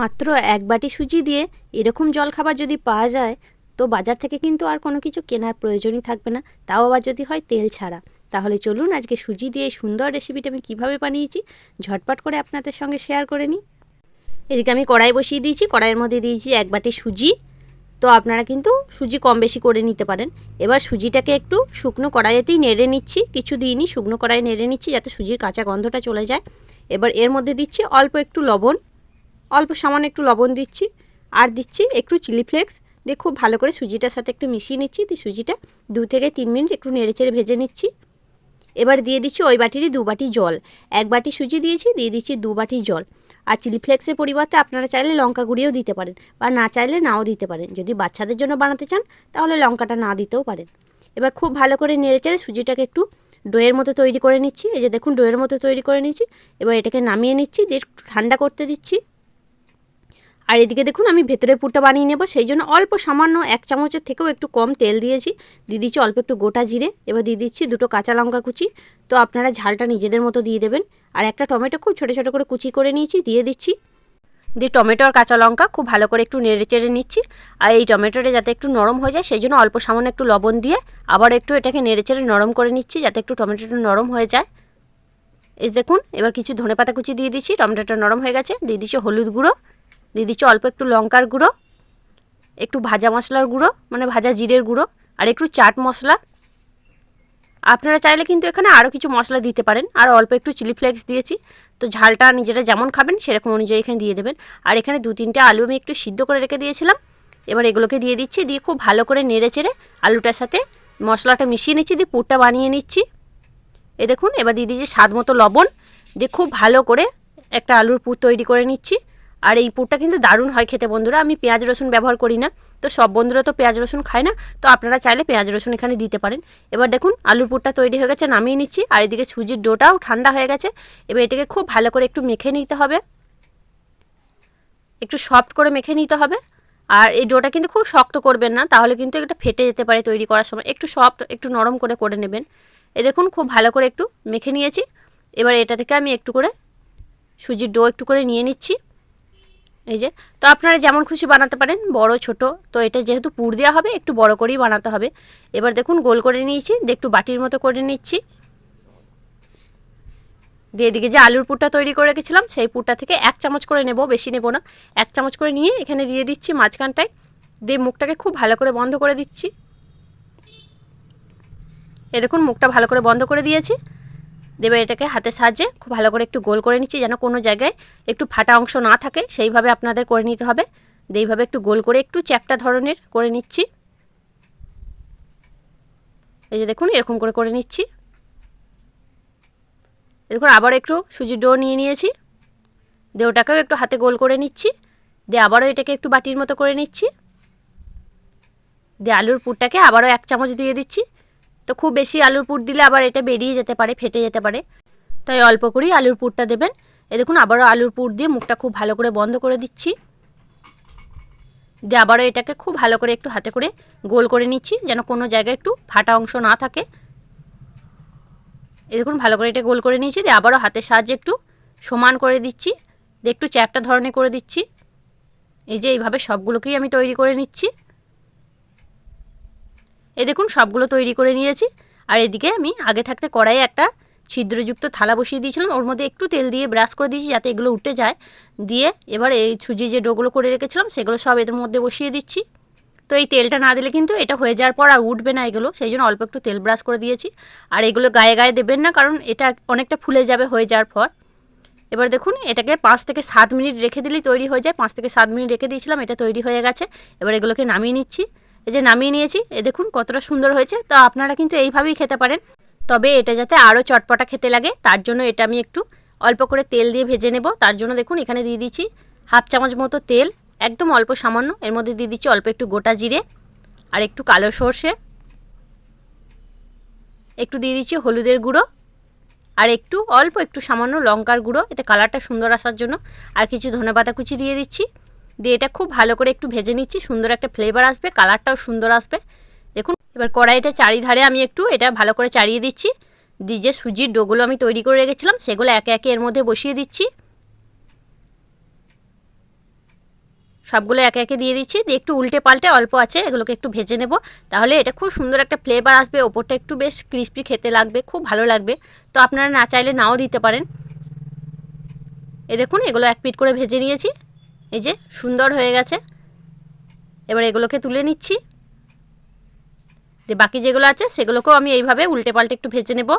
মাত্র এক বাটি সুজি দিয়ে এরকম জলখাবার যদি পাওয়া যায়, তো বাজার থেকে কিন্তু আর কোনো কিছু কেনার প্রয়োজনই থাকবে না। তাও আবার যদি হয় তেল ছাড়া। তাহলে চলুন আজকে সুজি দিয়ে সুন্দর রেসিপিটা আমি কীভাবে বানিয়েছি, ঝটপট করে আপনাদের সঙ্গে শেয়ার করে নিই। এদিকে আমি কড়াই বসিয়ে দিয়েছি। কড়াইয়ের মধ্যে দিয়েছি এক বাটি সুজি। তো আপনারা কিন্তু সুজি কম বেশি করে নিতে পারেন। এবার সুজিটাকে একটু শুকনো কড়াইয়েতেই নেড়ে নিচ্ছি। কিছু দিইনি, শুকনো কড়াই নেড়ে নিচ্ছি যাতে সুজির কাঁচা গন্ধটা চলে যায়। এবার এর মধ্যে দিচ্ছি অল্প একটু লবণ। অল্প সামান্য একটু লবণ দিচ্ছি আর দিচ্ছি একটু চিলি ফ্লেক্স। দিয়ে খুব ভালো করে সুজিটার সাথে একটু মিশিয়ে নিচ্ছি। দিয়ে সুজিটা দু থেকে তিন মিনিট একটু নেড়ে চেড়ে ভেজে নিচ্ছি। এবার দিয়ে দিচ্ছি ওই বাটিরই দু বাটি জল। এক বাটি সুজি দিয়েছি, দিয়ে দিচ্ছি দু বাটি জল। আর চিলি ফ্লেক্সের পরিবর্তে আপনারা চাইলে লঙ্কা গুঁড়িও দিতে পারেন বা না চাইলে নাও দিতে পারেন। যদি বাচ্চাদের জন্য বানাতে চান, তাহলে লঙ্কাটা না দিতেও পারেন। এবার খুব ভালো করে নেড়ে চেড়ে সুজিটাকে একটু ডোয়ের মতো তৈরি করে নিচ্ছি। এই যে দেখুন, ডোয়ের মতো তৈরি করে নিচ্ছি এবার এটাকে নামিয়ে নিচ্ছি। দিয়ে একটু ঠান্ডা করতে দিচ্ছি। আর এদিকে দেখুন, আমি ভেতরে পুরটা বানিয়ে নেব। সেই জন্য অল্প সামান্য এক চামচের থেকেও একটু কম তেল দিয়েছি। দিয়ে দিচ্ছি অল্প একটু গোটা জিরে। এবার দিয়ে দিচ্ছি দুটো কাঁচা লঙ্কা কুচি। তো আপনারা ঝালটা নিজেদের মতো দিয়ে দেবেন। আর একটা টমেটো খুব ছোটো ছোটো করে কুচি করে নিয়েছি, দিয়ে দিচ্ছি। দিয়ে টমেটো আর কাঁচা লঙ্কা খুব ভালো করে একটু নেড়ে চেড়ে নিচ্ছি। আর এই টমেটোটা যাতে একটু নরম হয়ে যায়, সেই জন্য অল্প সামান্য একটু লবণ দিয়ে আবার একটু এটাকে নেড়ে চেড়ে নরম করে নিচ্ছি, যাতে একটু টমেটোটা নরম হয়ে যায়। এই দেখুন, এবার কিছু ধনে পাতা কুচি দিয়ে দিচ্ছি, টমেটোটা নরম হয়ে গেছে। দিয়ে দিচ্ছি হলুদ গুঁড়ো। দিয়ে দিচ্ছি অল্প একটু লঙ্কার গুঁড়ো, একটু ভাজা মশলার গুঁড়ো মানে ভাজা জিরের গুঁড়ো, আর একটু চাট মশলা। আপনারা চাইলে কিন্তু এখানে আরও কিছু মশলা দিতে পারেন। আর অল্প একটু চিলি ফ্লেক্স দিয়েছি। তো ঝালটা নিজেরা যেমন খাবেন, সেরকম অনুযায়ী এখানে দিয়ে দেবেন। আর এখানে দু তিনটে আলু আমি একটু সিদ্ধ করে রেখে দিয়েছিলাম। এবার এগুলোকে দিয়ে দিচ্ছি, দিয়ে খুব ভালো করে নেড়ে চেড়ে আলুটার সাথে মশলাটা মিশিয়ে নিচ্ছি, দিয়ে পুরটা বানিয়ে নিচ্ছি। এ দেখুন, এবার দিয়ে দিচ্ছি স্বাদ মতো লবণ। দিয়ে খুব ভালো করে একটা আলুর পুর তৈরি করে নিচ্ছি। আর এই পুরটা কিন্তু দারুণ হয় খেতে বন্ধুরা। আমি পেঁয়াজ, রসুন ব্যবহার করি না। তো সব বন্ধুরা তো পেঁয়াজ, রসুন খায় না। তো আপনারা চাইলে পেঁয়াজ, রসুন এখানে দিতে পারেন। এবার দেখুন, আলুর পুরটা তৈরি হয়ে গেছে, নামিয়ে নিচ্ছি। আর এদিকে সুজির ডোটাও ঠান্ডা হয়ে গেছে। এবার এটাকে খুব ভালো করে একটু মেখে নিতে হবে। একটু সফট করে মেখে নিতে হবে। আর এই ডোটা কিন্তু খুব শক্ত করবেন না, তাহলে কিন্তু এটা ফেটে যেতে পারে তৈরি করার সময়। একটু সফট, একটু নরম করে করে নেবেন। এ দেখুন, খুব ভালো করে একটু মেখে নিয়েছি। এবার এটা থেকে আমি একটু করে সুজির ডো একটু করে নিয়ে নিচ্ছি। এই যে, তো আপনারা যেমন খুশি বানাতে পারেন, বড়, ছোট, তো এটা যেহেতু পুর দেওয়া হবে, একটু বড় করেই বানাতে হবে। এবার দেখুন, গোল করে নিয়েছি একটু বাটির মতো করে নিচ্ছি। দিয়ে এদিকে যে আলুর পুরটা তৈরি করে রেখেছিলাম, সেই পুরটা থেকে এক চামচ করে নেব, বেশি নেব না। এক চামচ করে নিয়ে এখানে দিয়ে দিচ্ছি মাঝখানটায়। দিয়ে মুখটাকে খুব ভালো করে বন্ধ করে দিচ্ছি। এ দেখুন, মুখটা ভালো করে বন্ধ করে দিয়েছি। দেবে এটাকে হাতের সাহায্যে। খুব ভালো করে একটু গোল করে নিচ্ছি যেন কোনো জায়গায় একটু ফাটা অংশ না থাকে। সেইভাবে আপনাদের করে নিতে হবে। এইভাবে একটু গোল করে একটু চ্যাপটা ধরনের করে নিচ্ছি। এই যে দেখুন, এরকম করে করে নিচ্ছি। দেখুন আবার একটু সুজির ডো নিয়ে নিয়েছি। দিয়ে ওটাকেও একটু হাতে গোল করে নিচ্ছি। দিয়ে আবারও এটাকে একটু বাটির মতো করে নিচ্ছি। দিয়ে আলুর পুরটাকে আবারও এক চামচ দিয়ে দিচ্ছি। তো খুব বেশি আলুর পুর দিলে আবার এটা বেরিয়ে যেতে পারে, ফেটে যেতে পারে। তাই অল্প করেই আলুর পুরটা দেবেন। এ দেখুন, আবারও আলুর পুর দিয়ে মুখটা খুব ভালো করে বন্ধ করে দিচ্ছি। দিয়ে আবারও এটাকে খুব ভালো করে একটু হাতে করে গোল করে নিচ্ছি, যেন কোনো জায়গায় একটু ফাটা অংশ না থাকে। এ দেখুন, ভালো করে এটা গোল করে নিয়েছি। দিয়ে আবারও হাতের সাহায্যে একটু সমান করে দিচ্ছি। দিয়ে একটু চ্যাপটা ধরনের করে দিচ্ছি। এই যে এইভাবে সবগুলোকেই আমি তৈরি করে নিচ্ছি। এই দেখুন, সবগুলো তৈরি করে নিয়েছি। আর এদিকে আমি আগে থাকতে কড়াইয়ে একটা ছিদ্রযুক্ত থালা বসিয়ে দিয়েছিলাম। ওর মধ্যে একটু তেল দিয়ে ব্রাশ করে দিয়েছি যাতে এগুলো উঠে যায়। দিয়ে এবার এই সুজি যে ডোগুলো করে রেখেছিলাম, সেগুলো সব এদের মধ্যে বসিয়ে দিচ্ছি। তো এই তেলটা না দিলে কিন্তু এটা হয়ে যাওয়ার পর আর উঠবে না এগুলো। সেই জন্য অল্প একটু তেল ব্রাশ করে দিয়েছি। আর এগুলো গায়ে গায়ে দেবেন না, কারণ এটা অনেকটা ফুলে যাবে হয়ে যাওয়ার পর। এবার দেখুন, এটাকে পাঁচ থেকে সাত মিনিট রেখে দিলেই তৈরি হয়ে যায়। পাঁচ থেকে সাত মিনিট রেখে দিয়েছিলাম, এটা তৈরি হয়ে গেছে। এবার এগুলোকে নামিয়ে নিচ্ছি। এই যে নামিয়ে নিয়েছি এ দেখুন কতটা সুন্দর হয়েছে। তো আপনারা কিন্তু এইভাবেই খেতে পারেন। তবে এটা যাতে আরও চটপটা খেতে লাগে, তার জন্য এটা আমি একটু অল্প করে তেল দিয়ে ভেজে নেব। তার জন্য দেখুন এখানে দিয়ে দিচ্ছি হাফ চামচ মতো তেল, একদম অল্প সামান্য। এর মধ্যে দিয়ে দিচ্ছি অল্প একটু গোটা জিরে আর একটু কালো সর্ষে। একটু দিয়ে দিচ্ছি হলুদের গুঁড়ো আর একটু অল্প একটু সামান্য লঙ্কার গুঁড়ো। এতে কালারটা সুন্দর আসার জন্য। আর কিছু ধনেপাতা কুচি দিয়ে দিচ্ছি। দিয়ে এটা খুব ভালো করে একটু ভেজে নিচ্ছি, সুন্দর একটা ফ্লেভার আসবে কালারটাও সুন্দর আসবে। দেখুন, এবার কড়াইটা চারিধারে আমি একটু এটা ভালো করে চাড়িয়ে দিচ্ছি। দিয়ে যে সুজির ডোগুলো আমি তৈরি করে রেখেছিলাম, সেগুলো একে একে এর মধ্যে বসিয়ে দিচ্ছি। সবগুলো একে একে দিয়ে দিচ্ছি। দিয়ে একটু উল্টে পাল্টে অল্প আছে, এগুলোকে একটু ভেজে নেব। তাহলে এটা খুব সুন্দর একটা ফ্লেভার আসবে, ওপরটা একটু বেশ ক্রিস্পি খেতে লাগবে, খুব ভালো লাগবে। তো আপনারা না চাইলে নাও দিতে পারেন। এ দেখুন, এগুলো এক পিট করে ভেজে নিয়েছি। এই যে, সুন্দর হয়ে গেছে। এবার এগুলোকে তুলে নিচ্ছি। দিয়ে বাকি যেগুলো আছে, সেগুলোকেও আমি এইভাবে উল্টে পাল্টে একটু ভেজে নেব।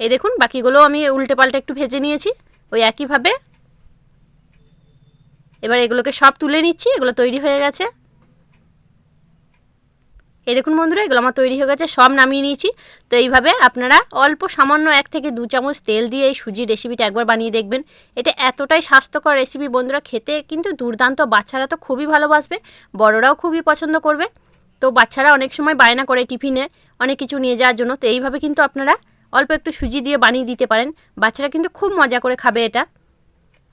এই দেখুন, বাকিগুলোও আমি উল্টে পাল্টে একটু ভেজে নিয়েছি, ওই একইভাবে। এবার এগুলোকে সব তুলে নিচ্ছি, এগুলো তৈরি হয়ে গেছে। এই দেখুন বন্ধুরা, এগুলো আমার তৈরি হয়ে গেছে, সব নামিয়ে নিয়েছি। তো এইভাবে আপনারা অল্প সামান্য এক থেকে দু চামচ তেল দিয়ে এই সুজির রেসিপিটা একবার বানিয়ে দেখবেন। এটা এতটাই স্বাস্থ্যকর রেসিপি বন্ধুরা, খেতে কিন্তু দুর্দান্ত, বাচ্চারা তো খুবই ভালোবাসবে, বড়রাও খুবই পছন্দ করবে। তো বাচ্চারা অনেক সময় বায়না করে টিফিনে, অনেক কিছু নিয়ে যাওয়ার জন্য, তো এইভাবে কিন্তু আপনারা অল্প একটু সুজি দিয়ে বানিয়ে দিতে পারেন। বাচ্চারা কিন্তু খুব মজা করে খাবে এটা।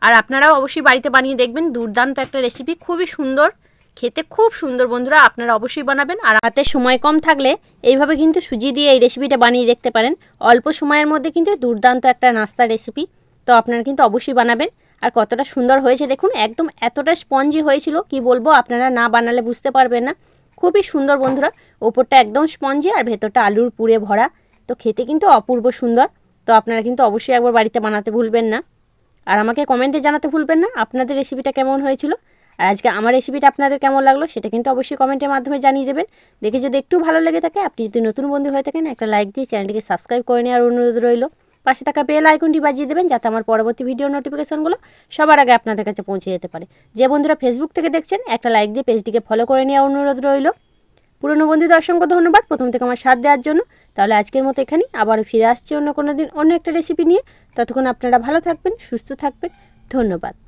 আর আপনারাও অবশ্যই বাড়িতে বানিয়ে দেখবেন, দুর্দান্ত একটা রেসিপি খুবই সুন্দর। খেতে খুব সুন্দর বন্ধুরা, আপনারা অবশ্যই বানাবেন। আর হাতে সময় কম থাকলে এইভাবে কিন্তু সুজি দিয়ে এই রেসিপিটা বানিয়ে দেখতে পারেন। অল্প সময়ের মধ্যে কিন্তু দুর্দান্ত একটা নাস্তা রেসিপি তো আপনারা কিন্তু অবশ্যই বানাবেন। আর কতটা সুন্দর হয়েছে দেখুন, একদম এতটা স্পঞ্জি হয়েছিল কি বলব, আপনারা না বানালে বুঝতে পারবেন না। খুবই সুন্দর বন্ধুরা, ওপরটা একদম স্পঞ্জি আর ভেতরটা আলুর পুড়ে ভরা। তো খেতে কিন্তু অপূর্ব সুন্দর। তো আপনারা কিন্তু অবশ্যই একবার বাড়িতে বানাতে ভুলবেন না। আর আমাকে কমেন্টে জানাতে ভুলবেন না, আপনাদের রেসিপিটা কেমন হয়েছিল? আর আজকে আমার রেসিপিটা আপনাদের কেমন লাগল সেটা কিন্তু অবশ্যই কমেন্টের মাধ্যমে জানিয়ে দেবেন। দেখে যদি একটু ভালো লেগে থাকে, আপনি যদি নতুন বন্ধু হয়ে থাকেন, একটা লাইক দিয়ে চ্যানেলটিকে সাবস্ক্রাইব করে নেওয়ার অনুরোধ রইল। পাশে থাকা বেল আইকনটি বাজিয়ে দেবেন যাতে আমার পরবর্তী ভিডিও নোটিফিকেশনগুলো সবার আগে আপনাদের কাছে পৌঁছে যেতে পারে। যে বন্ধুরা ফেসবুক থেকে দেখছেন, একটা লাইক দিয়ে পেজটিকে ফলো করে নেওয়ার অনুরোধ রইল। পুরনো বন্ধুদের অসংখ্য ধন্যবাদ প্রথম থেকে আমার সাথ দেওয়ার জন্য। তাহলে আজকের মতো এখানেই, আবার ফিরে আসছি অন্য কোনো দিন অন্য একটা রেসিপি নিয়ে। ততক্ষণ আপনারা ভালো থাকবেন, সুস্থ থাকবেন। ধন্যবাদ।